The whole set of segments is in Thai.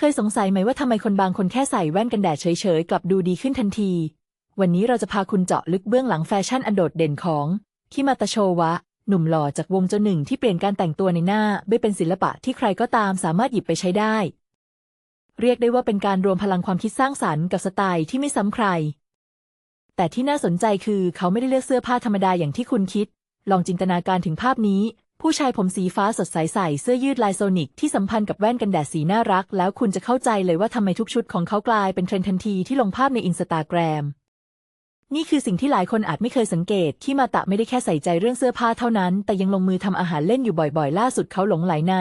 เคยสงสัยไหมว่าทำไมคนบางคนแค่ใส่แว่นกันแดดเฉยๆ กลับดูดีขึ้นทันที วันนี้เราจะพาคุณเจาะลึกเบื้องหลังแฟชั่นอันโดดเด่นของ คิมาตาโชวะ หนุ่มหล่อจากวงเจ้าหนึ่งที่เปลี่ยนการแต่งตัวในหน้าด้วยเป็นศิลปะที่ใครก็ตามสามารถหยิบไปใช้ได้ เรียกได้ว่าเป็นการรวมพลังความคิดสร้างสรรค์กับสไตล์ที่ไม่ซ้ำใคร แต่ที่น่าสนใจคือเขาไม่ได้เลือกเสื้อผ้าธรรมดาอย่างที่คุณคิด ลองจินตนาการถึงภาพนี้ ผู้ชายผมสีฟ้าสดใสใส่เสื้อยืดลายโซนิกที่สัมพันธ์กับแว่นกันแดดสีน่ารัก แล้วคุณจะเข้าใจเลยว่าทำไมทุกชุดของเขากลายเป็นเทรนด์ทันทีที่ลงภาพในอินสตาแกรมนี่คือสิ่งที่หลายคนอาจไม่เคยสังเกต ที่มาตะไม่ได้แค่ใส่ใจเรื่องเสื้อผ้าเท่านั้น แต่ยังลงมือทำอาหารเล่นอยู่บ่อยๆ ล่าสุดเขาหลงไหลใน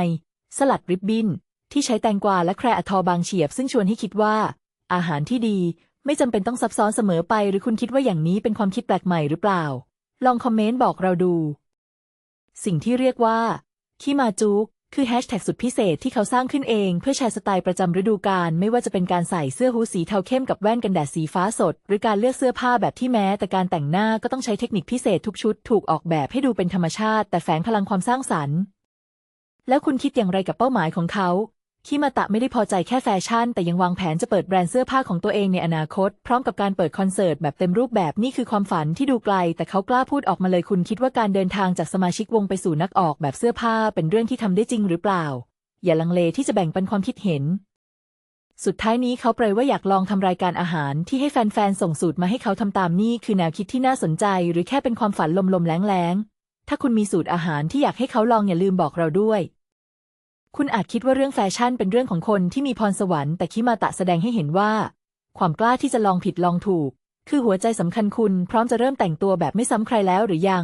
สลัดริบบิ้น ที่ใช้แตงกวาและแครอะทอบางเฉียบ ซึ่งชวนให้คิดว่า อาหารที่ดี ไม่จำเป็นต้องซับซ้อนเสมอไป หรือคุณคิดว่าอย่างนี้เป็นความคิดแปลกใหม่หรือเปล่า ลองคอมเมนต์บอกเราดู สิ่งที่เรียกว่าคิมาจุกคือแฮชแท็กสุดพิเศษที่เขาสร้างขึ้นเองเพื่อแชร์สไตล์ประจำฤดูกาลไม่ว่าจะเป็นการใส่เสื้อฮู้สีเทาเข้มกับแว่นกันแดดสีฟ้าสด หรือการเลือกเสื้อผ้าแบบที่แม้ แต่การแต่งหน้าก็ต้องใช้เทคนิคพิเศษทุกชุด ถูกออกแบบให้ดูเป็นธรรมชาติ แต่แฝงพลังความสร้างสรรค์ แล้วคุณคิดอย่างไรกับเป้าหมายของเขา คิมาตะไม่ได้พอใจแค่แฟชั่น แต่ยังวางแผนจะเปิดแบรนด์เสื้อผ้าของตัวเองในอนาคต พร้อมกับการเปิดคอนเสิร์ตแบบเต็มรูปแบบนี่คือความฝันที่ดูไกล แต่เขากล้าพูดออกมาเลยคุณคิดว่าการเดินทางจากสมาชิกวงไปสู่นักออกแบบเสื้อผ้าเป็นเรื่องที่ทำได้จริงหรือเปล่า อย่าลังเลที่จะแบ่งปันความคิดเห็น สุดท้ายนี้เขาเปรยว่าอยากลองทำรายการอาหารที่ให้แฟนๆส่งสูตรมาให้เขาทำตามนี่คือแนวคิดที่น่าสนใจ หรือแค่เป็นความฝันลมๆแรงๆถ้าคุณมีสูตรอาหารที่อยากให้เขาลองอย่าลืมบอกเราด้วย คุณอาจคิดว่าเรื่องแฟชั่นเป็นเรื่องของคนที่มีพรสวรรค์แต่คิมาตะแสดงให้เห็นว่า ความกล้าที่จะลองผิดลองถูก คือหัวใจสำคัญคุณพร้อมจะเริ่มแต่งตัวแบบไม่ซ้ำใครแล้วหรือยัง